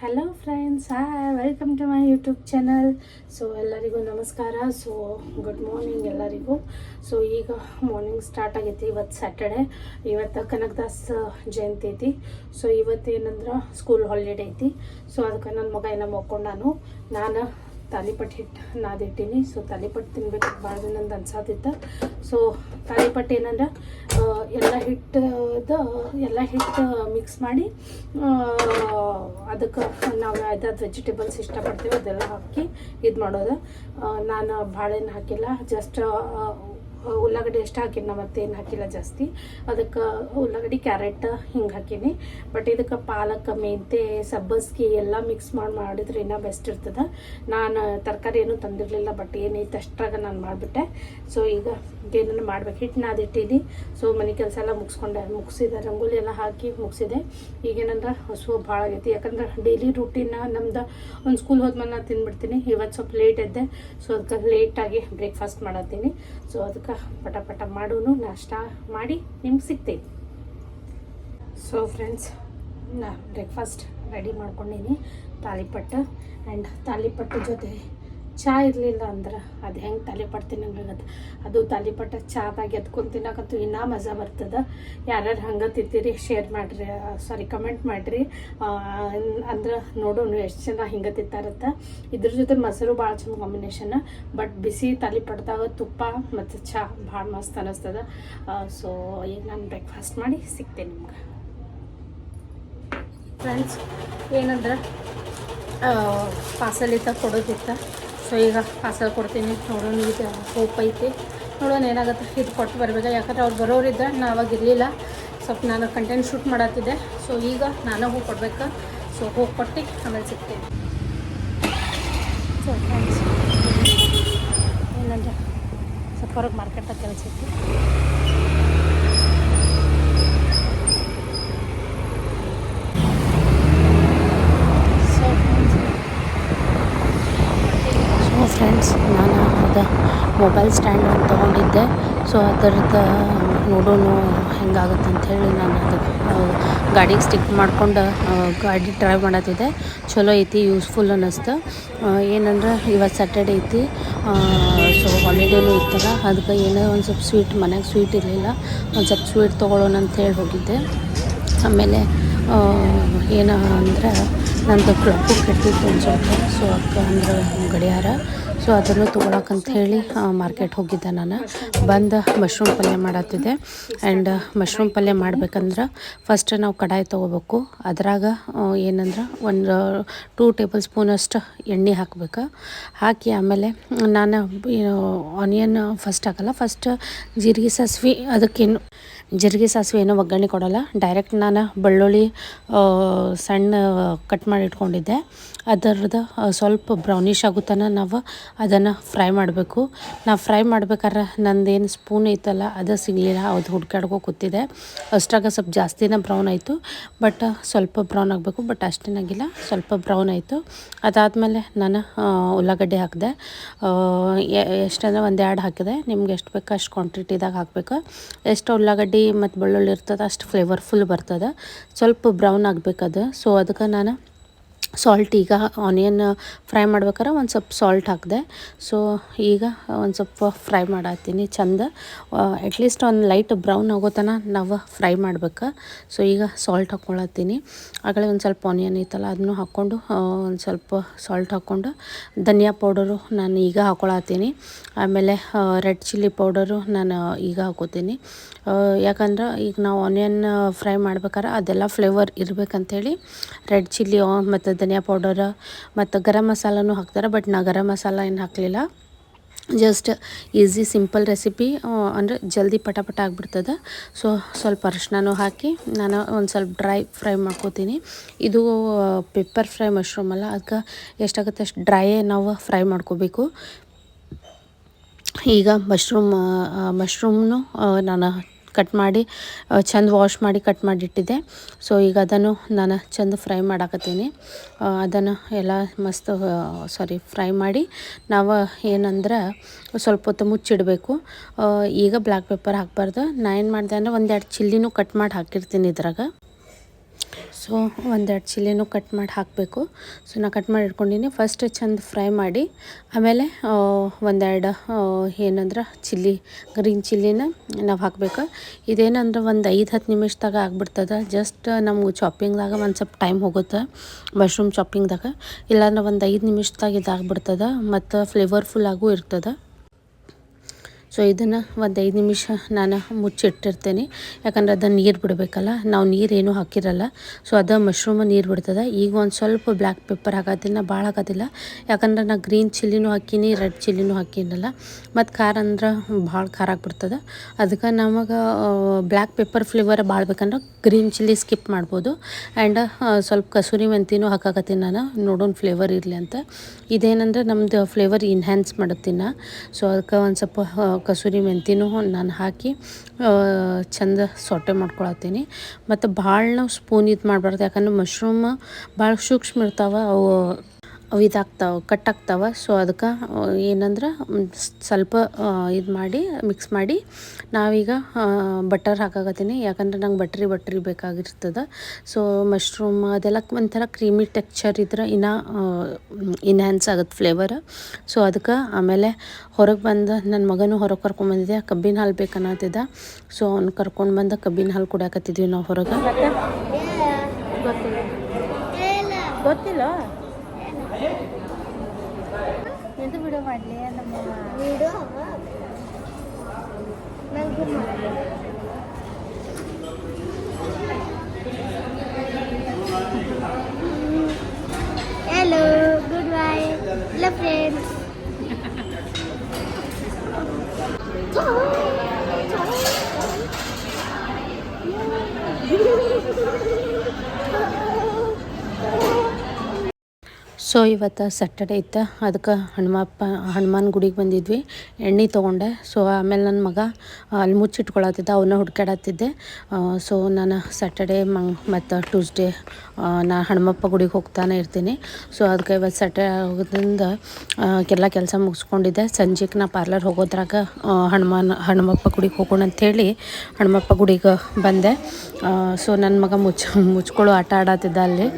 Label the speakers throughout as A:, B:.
A: Hello friends hi welcome to my YouTube channel so ಎಲ್ಲರಿಗೂ ನಮಸ್ಕಾರ. So good morning ಎಲ್ಲರಿಗೂ. So ಈಗ morning start ಆಗೈತಿ. ಇವತ್ತು ಸ್ಯಾಟರ್ಡೆ ಇವತ್ತು ಕನಕದಾಸ್ ಜಯಂತಿ ಐತಿ. ಸೊ ಇವತ್ತು ಏನಂದ್ರೆ ಸ್ಕೂಲ್ ಹಾಲಿಡೇ ಐತಿ. ಸೊ ಅದಕ್ಕೆ ನನ್ನ ಮಗ ಏನೋ ಮಕ್ಕೊಂಡು ನಾನು ನಾನು ತಾಲಿಪಟ್ಟು ಹಿಟ್ಟು ನಾದಿಟ್ಟೀನಿ ಸೊ ತಾಲಿಪಟ್ಟು ತಿನ್ಬೇಕು ಭಾಳ ದಿನಂದು ಅನ್ಸಾತಿತ್ತು ಸೊ ತಾಲಿಪಟ್ಟು ಏನಂದ್ರೆ ಎಲ್ಲ ಹಿಟ್ಟದ, ಎಲ್ಲ ಹಿಟ್ಟು ಮಿಕ್ಸ್ ಮಾಡಿ ಅದಕ್ಕೆ ನಾವು ಯಾವ್ದಾದ್ರು ವೆಜಿಟೇಬಲ್ಸ್ ಇಷ್ಟಪಡ್ತೀವಿ, ಅದೆಲ್ಲ ಹಾಕಿ ಇದು ಮಾಡೋದು. ನಾನು ಬಾಳೆಹಣ್ಣು ಹಾಕಿಲ್ಲ ಜಸ್ಟ್ ಉಳ್ಳಾಗಡ್ಡಿ ಎಷ್ಟು ಹಾಕಿನ ಮತ್ತೇನು ಹಾಕಿಲ್ಲ ಜಾಸ್ತಿ. ಅದಕ್ಕೆ ಉಳ್ಳಾಗಡ್ಡಿ, ಕ್ಯಾರೆಟ್ ಹಿಂಗೆ ಹಾಕೀನಿ. ಬಟ್ ಇದಕ್ಕೆ ಪಾಲಕ್ ಮೆಂತೆ ಸಬ್ಬಸ್ಗಿ ಎಲ್ಲ ಮಿಕ್ಸ್ ಮಾಡಿ, ಮಾಡಿದ್ರೆ ಇನ್ನೂ ಬೆಸ್ಟ್ ಇರ್ತದೆ. ನಾನು ತರಕಾರಿ ಏನೂ ತಂದಿರಲಿಲ್ಲ, ಬಟ್ ಏನೈತೆ ಅಷ್ಟ್ರಾಗ ನಾನು ಮಾಡಿಬಿಟ್ಟೆ. ಸೊ ಈಗ ಏನನ್ನು ಮಾಡ್ಬೇಕು? ಹಿಟ್ಟು ನಾದಿಟ್ಟಿನಿ ಸೊ ಮನೆ ಕೆಲಸ ಎಲ್ಲ ಮುಗಿಸ್ಕೊಂಡೆ. ಮುಗಿಸಿದೆ ರಂಗೋಲಿ ಎಲ್ಲ ಹಾಕಿ ಮುಗಿಸಿದೆ. ಈಗೇನಂದ್ರೆ ಹಸು ಭಾಳ ಆಗೈತಿ. ಯಾಕಂದ್ರೆ ಡೈಲಿ ರೂಟೀನ್ ನಮ್ದು ಒಂದು ಸ್ಕೂಲ್ ಹೋದ್ಮೇಲೆ ನಾನು ತಿಂದ್ಬಿಡ್ತೀನಿ. ಇವತ್ತು ಸ್ವಲ್ಪ ಲೇಟ್ ಎದ್ದೆ. ಸೊ ಅದಕ್ಕೆ ಲೇಟಾಗಿ ಬ್ರೇಕ್ಫಾಸ್ಟ್ ಮಾಡತ್ತೀನಿ. ಸೊ ಅದಕ್ಕೆ ಪಟ ಪಟ ಮಾಡೋನು ನಾಷ್ಟ ಮಾಡಿ ನಿಮ್ಗೆ ಸಿಗ್ತೈತಿ. ಸೊ ಫ್ರೆಂಡ್ಸ್ ನಾ ಬ್ರೇಕ್ಫಾಸ್ಟ್ ರೆಡಿ ಮಾಡ್ಕೊಂಡೀನಿ. ತಾಲಿಪಟ್ಟು ಆ್ಯಂಡ್ ತಾಲಿಪಟ್ಟು ಜೊತೆ ಚಹಾ ಇರಲಿಲ್ಲ ಅಂದ್ರೆ ಅದು ಹೆಂಗೆ ತಾಲಿಪಟ್ಟು ತಿನ್ನಂಗಾಗತ್ತೆ ಅದು ಚಾ ಚಾದಾಗ ಎತ್ಕೊಂಡು ತಿನ್ನಕಂತೂ ಇನ್ನೂ ಮಜಾ ಬರ್ತದೆ. ಯಾರ್ಯಾರು ಹಂಗೆ ತಿಂತೀರಿ ಶೇರ್ ಮಾಡಿರಿ ಸಾರಿ ಕಮೆಂಟ್ ಮಾಡಿರಿ. ಅಂದ್ರೆ ನೋಡೋಣ ಎಷ್ಟು ಜನ ಹಿಂಗೆ ತಿಂತಾರತ್ತ. ಇದ್ರ ಜೊತೆ ಮೊಸರು ಭಾಳ ಚಂದ ಕಾಂಬಿನೇಷನ್ ಬಟ್ ಬಿಸಿ ತಾಲಿಪಟ್ದಾಗ ತುಪ್ಪ ಮತ್ತು ಚಹಾ ಭಾಳ ಮಸ್ತ್ ಅನ್ನಿಸ್ತದ ಸೊ ಈಗ ನಾನು ಬ್ರೇಕ್ಫಾಸ್ಟ್ ಮಾಡಿ ಸಿಗ್ತೇನೆ ನಿಮ್ಗೆ. ಫ್ರೆಂಡ್ಸ್ ಏನಂದ್ರೆ ಪಾರ್ಸಲ್ ಇತ್ತ ಕೊಡೋದಿತ್ತ. ಸೊ ಈಗ ಪಾರ್ಸಲ್ ಕೊಡ್ತೀನಿ. ನೋಡೋಣ ಇದು ಹೋಪ್ ಐತಿ. ನೋಡೋಣ ಏನಾಗುತ್ತೆ. ಇದು ಕೊಟ್ಟು ಬರಬೇಕು? ಯಾಕಂದ್ರೆ ಅವ್ರು ಬರೋರಿದ್ದ ನಾ ಅವಾಗ ಇರಲಿಲ್ಲ. ಸ್ವಲ್ಪ ನಾನು ಕಂಟೆಂಟ್ ಶೂಟ್ ಮಾಡತ್ತಿದ್ದೆ ಸೊ ಈಗ ನಾನು ಹೋಗಿ ಕೊಡ್ಬೇಕು? ಸೊ ಹೋಗಿ ಕೊಟ್ಟು ಆಮೇಲೆ ಸಿಗ್ತೀನಿ. ಸೊ ಫ್ರೆಂಡ್ಸ್ ಏನಂದ್ರೆ ಸ್ವಲ್ಪ ಹೊರಗೆ ಮಾರ್ಕೆಟಾಗ ಕೆಲಸ ಐತಿ ಸೊ ಫ್ರೆಂಡ್ಸ್ ಸೊ ಫ್ರೆಂಡ್ಸ್ ನಾನು ಅದು ಮೊಬೈಲ್ ಸ್ಟ್ಯಾಂಡ್ ಒಂದು ತೊಗೊಂಡಿದ್ದೆ. ಸೊ ಅದರದ್ದು ನೋಡೋಣ ಹೆಂಗಾಗುತ್ತೆ ಅಂಥೇಳಿ ನಾನು ಅದಕ್ಕೆ ಗಾಡಿಗೆ ಸ್ಟಿಕ್ ಮಾಡ್ಕೊಂಡು ಗಾಡಿ ಡ್ರೈವ್ ಮಾಡತ್ತಿದ್ದೆ ಚಲೋ ಐತಿ, ಯೂಸ್ಫುಲ್ ಅನ್ನಿಸ್ತು. ಏನಂದ್ರೆ ಇವತ್ತು ಸ್ಯಾಟರ್ಡೆ ಐತಿ. ಸೊ ಹಾಲಿಡೇನು ಇತ್ತಲ್ಲ, ಅದಕ್ಕೆ ಏನೋ ಒಂದು ಸ್ವಲ್ಪ ಸ್ವೀಟ್ ಮನೆಗೆ ಸ್ವೀಟ್ ಇರಲಿಲ್ಲ. ಒಂದು ಸ್ವಲ್ಪ ಸ್ವೀಟ್ ತೊಗೊಳ್ಳೋಣ ಅಂತೇಳಿ ಹೋಗಿದ್ದೆ. ಆಮೇಲೆ ಏನು ಅಂದ್ರೆ ನಂದು ಕ್ಲಬ್ಬು ಕೆಟ್ಟಿತ್ತು ಒಂದು ಸ್ವಲ್ಪ, ಸೊ ಅಕ್ಕ ಅಂದ್ರೆ ಗಡಿಯಾರ. ಸೊ ಅದನ್ನು ತೊಗೊಳಕಂತ ಹೇಳಿ ಮಾರ್ಕೆಟ್ ಹೋಗಿದ್ದೆ ನಾನು. ಬಂದು ಮಶ್ರೂಮ್ ಪಲ್ಯ ಮಾಡತ್ತಿದ್ದೆ. ಆ್ಯಂಡ್ ಮಶ್ರೂಮ್ ಪಲ್ಯ ಮಾಡ್ಬೇಕಂದ್ರೆ ಫಸ್ಟ್ ನಾವು ಕಡಾಯಿ ತೊಗೋಬೇಕು. ಅದ್ರಾಗ ಏನಂದ್ರೆ ಒಂದು ಟೂ ಟೇಬಲ್ ಸ್ಪೂನಷ್ಟು ಎಣ್ಣೆ ಹಾಕಬೇಕು. ಹಾಕಿ ಆಮೇಲೆ ನಾನು ಆನಿಯನ್ ಫಸ್ಟ್ ಹಾಕಲ್ಲ ಫಸ್ಟ್ ಜೀರಿಗೆ ಸಾಸ್ವೆ ಅದಕ್ಕೇನು, ಜೀರಿಗೆ ಸಾಸಿವೆ ಏನೋ ಒಗ್ಗರಣೆ ಕೊಡೋಲ್ಲ. ಡೈರೆಕ್ಟ್ ನಾನು ಬೆಳ್ಳುಳ್ಳಿ ಸಣ್ಣ ಕಟ್ ಮಾಡಿ ಇಟ್ಕೊಂಡಿದ್ದೆ. ಅದರದ್ದು ಸ್ವಲ್ಪ ಬ್ರೌನಿಶ್ ಆಗುತ್ತಾನ ನಾವು ಅದನ್ನು ಫ್ರೈ ಮಾಡಬೇಕು. ನಾವು ಫ್ರೈ ಮಾಡ್ಬೇಕಾದ್ರೆ ನಂದೇನು ಸ್ಪೂನ್ ಐತಲ್ಲ, ಅದು ಸಿಗಲಿಲ್ಲ, ಅದು ಹುಡ್ಕಾಡ್ಕೊ ಕೂತಿದೆ ಅಷ್ಟಾಗ ಸ್ವಲ್ಪ ಜಾಸ್ತಿನೇ ಬ್ರೌನ್ ಆಯಿತು, ಬಟ್ ಸ್ವಲ್ಪ ಬ್ರೌನ್ ಆಗಬೇಕು, ಬಟ್ ಅಷ್ಟೇನಾಗಿಲ್ಲ ಸ್ವಲ್ಪ ಬ್ರೌನ್ ಆಯಿತು. ಅದಾದಮೇಲೆ ನಾನು ಉಳ್ಳಾಗಡ್ಡೆ ಹಾಕಿದೆ. ಎಷ್ಟಂದ್ರೆ ಒಂದು ಎರಡು ಹಾಕಿದೆ, ನಿಮ್ಗೆ ಎಷ್ಟು ಬೇಕು ಅಷ್ಟು ಕ್ವಾಂಟಿಟಿದಾಗ ಹಾಕಬೇಕು. ಎಷ್ಟು ಉಳ್ಳಾಗಡ್ಡಿ ಮತ್ತು ಬೆಳ್ಳುಳ್ಳಿ ಇರ್ತದೆ, ಅಷ್ಟು ಫ್ಲೇವರ್ಫುಲ್ ಬರ್ತದೆ. ಸ್ವಲ್ಪ ಬ್ರೌನ್ ಆಗಬೇಕದು. ಸೊ ಅದಕ್ಕೆ ನಾನು ಸಾಲ್ಟ್ ಈಗ ಆನಿಯನ್ ಫ್ರೈ ಮಾಡ್ಬೇಕಾರೆ ಒಂದು ಸ್ವಲ್ಪ ಸಾಲ್ಟ್ ಹಾಕಿದೆ. ಸೊ ಈಗ ಒಂದು ಸ್ವಲ್ಪ ಫ್ರೈ ಮಾಡತ್ತೀನಿ ಚಂದ. ಅಟ್ಲೀಸ್ಟ್ ಒಂದು ಲೈಟ್ ಬ್ರೌನ್ ಆಗೋ ತನಕ ನಾವು ಫ್ರೈ ಮಾಡ್ಬೇಕು. ಸೊ ಈಗ ಸಾಲ್ಟ್ ಹಾಕ್ಕೊಳತ್ತೀನಿ. ಆಗಲೇ ಒಂದು ಸ್ವಲ್ಪ ಆನಿಯನ್ ಐತಲ್ಲ ಅದನ್ನು ಹಾಕ್ಕೊಂಡು ಒಂದು ಸ್ವಲ್ಪ ಸಾಲ್ಟ್ ಹಾಕ್ಕೊಂಡು ಧನಿಯಾ ಪೌಡರು ನಾನು ಈಗ ಹಾಕ್ಕೊಳತ್ತೀನಿ. ಆಮೇಲೆ ರೆಡ್ ಚಿಲ್ಲಿ ಪೌಡರು ನಾನು ಈಗ ಹಾಕೋತೀನಿ ಯಾಕಂದ್ರೆ ಈಗ ನಾವು ಆನಿಯನ್ ಫ್ರೈ ಮಾಡ್ಬೇಕಾದ್ರೆ ಅದೆಲ್ಲ ಫ್ಲೇವರ್ ಇರಬೇಕಂತೇಳಿ ರೆಡ್ ಚಿಲ್ಲಿ ಮತ್ತು ಧನಿಯಾ ಪೌಡರ್ ಮತ್ತು ಗರಂ ಮಸಾಲನೂ ಹಾಕ್ತಾರೆ ಬಟ್ ನಾ ಗರಂ ಮಸಾಲ ಏನು ಹಾಕಲಿಲ್ಲ. ಜಸ್ಟ್ ಈಸಿ ಸಿಂಪಲ್ ರೆಸಿಪಿ ಅಂದರೆ ಜಲ್ದಿ ಪಟ ಪಟ ಆಗಿಬಿಡ್ತದೆ. ಸೊ ಸ್ವಲ್ಪ ಅರಿಶಿನೂ ಹಾಕಿ, ನಾನು ಒಂದು ಸ್ವಲ್ಪ ಡ್ರೈ ಫ್ರೈ ಮಾಡ್ಕೋತೀನಿ. ಇದು ಪೆಪ್ಪರ್ ಫ್ರೈ ಮಶ್ರೂಮ್ ಅಲ್ಲ ಅದಕ್ಕೆ ಎಷ್ಟಾಗುತ್ತೆ ಅಷ್ಟು ಡ್ರೈಯೇ ನಾವು ಫ್ರೈ ಮಾಡ್ಕೋಬೇಕು. ಈಗ ಮಶ್ರೂಮ್ ಮಶ್ರೂಮ್ನು ನಾನು ಕಟ್ ಮಾಡಿ ಚಂದ ವಾಶ್ ಮಾಡಿ ಕಟ್ ಮಾಡಿಟ್ಟಿದ್ದೆ. ಸೊ ಈಗ ಅದನ್ನು ನಾನು ಚಂದ ಫ್ರೈ ಮಾಡಾಕತ್ತೀನಿ. ಅದನ್ನು ಎಲ್ಲ ಮಸ್ತ್ ಸಾರಿ ಫ್ರೈ ಮಾಡಿ ನಾವು ಏನಂದ್ರೆ ಸ್ವಲ್ಪ ಹೊತ್ತು ಮುಚ್ಚಿಡಬೇಕು. ಈಗ ಬ್ಲ್ಯಾಕ್ ಪೆಪ್ಪರ್ ಹಾಕ್ಬಾರ್ದು. ನಾ ಏನು ಮಾಡಿದೆ ಅಂದರೆ ಒಂದೆರಡು ಚಿಲ್ಲಿನೂ ಕಟ್ ಮಾಡಿ ಹಾಕಿರ್ತೀನಿ ಇದ್ರಾಗ. ಸೊ ಒಂದೆರಡು ಚಿಲ್ಲಿನೂ ಕಟ್ ಮಾಡಿ ಹಾಕಬೇಕು. ಸೊ ನಾ ಕಟ್ ಮಾಡಿ ಇಟ್ಕೊಂಡಿನಿ. ಫಸ್ಟ್ ಚಂದ ಫ್ರೈ ಮಾಡಿ. ಆಮೇಲೆ ಒಂದೆರಡು ಏನಂದ್ರೆ ಚಿಲ್ಲಿ ಗ್ರೀನ್ ಚಿಲ್ಲಿನ ನಾವು ಹಾಕಬೇಕು. ಇದೇನಂದ್ರೆ ಒಂದು ಐದು, ಹತ್ತು ನಿಮಿಷದಾಗ ಆಗ್ಬಿಡ್ತದೆ. ಜಸ್ಟ್ ನಮ್ಗೆ ಚಾಪಿಂಗ್ದಾಗ ಒಂದು ಸ್ವಲ್ಪ ಟೈಮ್ ಹೋಗುತ್ತೆ. ಮಶ್ರೂಮ್ ಚಾಪಿಂಗ್ದಾಗ ಇಲ್ಲಾಂದ್ರೆ ಒಂದು ಐದು ನಿಮಿಷದಾಗ ಇದಾಗ್ಬಿಡ್ತದೆ. ಮತ್ತು ಫ್ಲೇವರ್ಫುಲ್ ಆಗೂ ಇರ್ತದೆ. ಸೊ ಇದನ್ನು ಒಂದು ಐದು ನಿಮಿಷ ನಾನು ಮುಚ್ಚಿಟ್ಟಿರ್ತೇನೆ. ಯಾಕಂದ್ರೆ ಅದನ್ನು ನೀರು ಬಿಡಬೇಕಲ್ಲ, ನಾವು ನೀರೇನು ಹಾಕಿರಲ್ಲ. ಸೊ ಅದು ಮಶ್ರೂಮ್ ನೀರು ಬಿಡ್ತದೆ. ಈಗ ಒಂದು ಸ್ವಲ್ಪ ಬ್ಲ್ಯಾಕ್ ಪೆಪ್ಪರ್ ಹಾಕೋದಿನ ಭಾಳ ಆಗೋದಿಲ್ಲ ಯಾಕಂದ್ರೆ ನಾ ಗ್ರೀನ್ ಚಿಲ್ಲಿನೂ ಹಾಕೀನಿ ರೆಡ್ ಚಿಲ್ಲಿನೂ ಹಾಕಿನಲ್ಲ. ಮತ್ತು ಖಾರ ಅಂದ್ರೆ ಭಾಳ ಖಾರ ಆಗಿಬಿಡ್ತದೆ. ಅದಕ್ಕೆ ನಮಗೆ ಬ್ಲ್ಯಾಕ್ ಪೆಪ್ಪರ್ ಫ್ಲೇವರ್ ಭಾಳ ಬೇಕಂದ್ರೆ ಗ್ರೀನ್ ಚಿಲ್ಲಿ ಸ್ಕಿಪ್ ಮಾಡ್ಬೋದು. ಆ್ಯಂಡ್ ಸ್ವಲ್ಪ ಕಸೂರಿ ಮೆಂತಿನೂ ಹಾಕಾಕತ್ತೀನಿ ನಾನು. ನೋಡೋಣ ಫ್ಲೇವರ್ ಇರಲಿ ಅಂತ. ಇದೇನಂದ್ರೆ ನಮ್ಮದು ಫ್ಲೇವರ್ ಇನ್ಹ್ಯಾನ್ಸ್ ಮಾಡುತ್ತೀನಿ. ಸೊ ಅದಕ್ಕೆ ಒಂದು ಸ್ವಲ್ಪ ಕಸೂರಿ ಮೆಂತಿನೂ ನಾನು ಹಾಕಿ ಚಂದ ಸೊಟ್ಟೆ ಮಾಡ್ಕೊಳತ್ತೀನಿ. ಮತ್ತು ಭಾಳ ನಾವು ಸ್ಪೂನ್ ಇದು ಮಾಡಬಾರ್ದು, ಯಾಕಂದ್ರೆ ಮಶ್ರೂಮ್ ಭಾಳ ಸೂಕ್ಷ್ಮ ಇರ್ತಾವೆ, ಅವು ಇದಾಗ್ತಾವೆ ಕಟ್ ಆಗ್ತಾವೆ ಸೊ ಅದಕ್ಕೆ ಏನಂದ್ರೆ ಸ್ವಲ್ಪ ಇದು ಮಾಡಿ ಮಿಕ್ಸ್ ಮಾಡಿ, ನಾವೀಗ ಬಟರ್ ಹಾಕಾಕತ್ತೀನಿ. ಯಾಕಂದ್ರೆ ನಂಗೆ ಬಟ್ರಿ ಬಟ್ರಿ ಬೇಕಾಗಿರ್ತದೆ. ಸೊ ಮಶ್ರೂಮ್ ಅದೆಲ್ಲ ಒಂಥರ ಕ್ರೀಮಿ ಟೆಕ್ಚರ್ ಇದ್ರೆ ಇನ್ನೂ ಇನ್ಹ್ಯಾನ್ಸ್ ಆಗುತ್ತೆ ಫ್ಲೇವರ್ ಸೊ ಅದಕ್ಕೆ ಆಮೇಲೆ ಹೊರಗೆ ಬಂದು ನನ್ನ ಮಗನೂ ಹೊರಗೆ ಕರ್ಕೊಂಬಂದಿದ್ದೆ ಕಬ್ಬಿನ ಹಾಲು ಬೇಕನ್ನತ್ತಿದ್ದ. ಸೊ ಅವ್ನು ಕರ್ಕೊಂಡು ಬಂದು ಕಬ್ಬಿನ ಹಾಲು ಕುಡಿಯಾಕತ್ತಿದ್ವಿ ನಾವು ಹೊರಗೆ. ಗೊತ್ತಿಲ್ಲ.
B: ಇದು ಬಿಡು ಮಾಡಲಿ ನಮ್ಮ ವಿಡಿಯೋ ನಂಗೆ Hello, goodbye. Hello, friends.
A: so ಇವತ್ತು ಸ್ಯಾಟರ್ಡೇ ಇತ್ತು. ಅದಕ್ಕೆ ಹನುಮಪ್ಪ ಹನುಮಾನ್ ಗುಡಿಗೆ ಬಂದಿದ್ವಿ. ಎಣ್ಣೆ ತೊಗೊಂಡೆ. ಸೊ ಆಮೇಲೆ ನನ್ನ ಮಗ ಅಲ್ಲಿ ಮುಚ್ಚಿಟ್ಕೊಳತ್ತಿದ್ದ. ಅವನ್ನ ಹುಡ್ಕಾಡತ್ತಿದ್ದೆ ಸೊ ನಾನು ಸ್ಯಾಟರ್ಡೇ ಮಂಗ್, ಮತ್ತು ಟ್ಯೂಸ್ಡೇ ನಾ ಹನುಮಪ್ಪ ಗುಡಿಗೆ ಹೋಗ್ತಾನೆ ಇರ್ತೀನಿ. ಸೊ ಅದಕ್ಕೆ ಇವತ್ತು ಸ್ಯಾಟರ್ಡೇ ಆಗೋದ್ರಿಂದ ಎಲ್ಲ ಕೆಲಸ ಮುಗಿಸ್ಕೊಂಡಿದ್ದೆ. ಸಂಜೆಗೆ ನಾ ಪಾರ್ಲರ್ ಹೋಗೋದ್ರಾಗ ಹನುಮಾನ್ ಹನುಮಪ್ಪ ಗುಡಿಗೆ ಹೋಗೋಣ ಅಂಥೇಳಿ ಹನುಮಪ್ಪ ಗುಡಿಗೆ ಬಂದೆ. ಸೊ ನನ್ನ ಮಗ ಮುಚ್ಚ ಮುಚ್ಕೊಳ್ಳೋ ಆಟ ಆಡತ್ತಿದ್ದ ಅಲ್ಲಿ.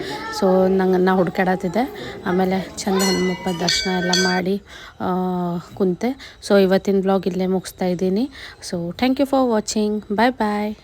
A: ಸೊ ನಂಗೆ, ನಾ ಹುಡ್ಕಾಡತ್ತಿದ್ದೆ ಆಮೇಲೆ ಚಂದ ಹನುಮಪ್ಪ ದರ್ಶನ ಎಲ್ಲ ಮಾಡಿ ಕುಂತೆ. ಸೊ ಇವತ್ತಿನ ಬ್ಲಾಗ್ ಇಲ್ಲೇ ಮುಗಿಸ್ತಾ ಇದ್ದೀನಿ. So thank you for watching bye bye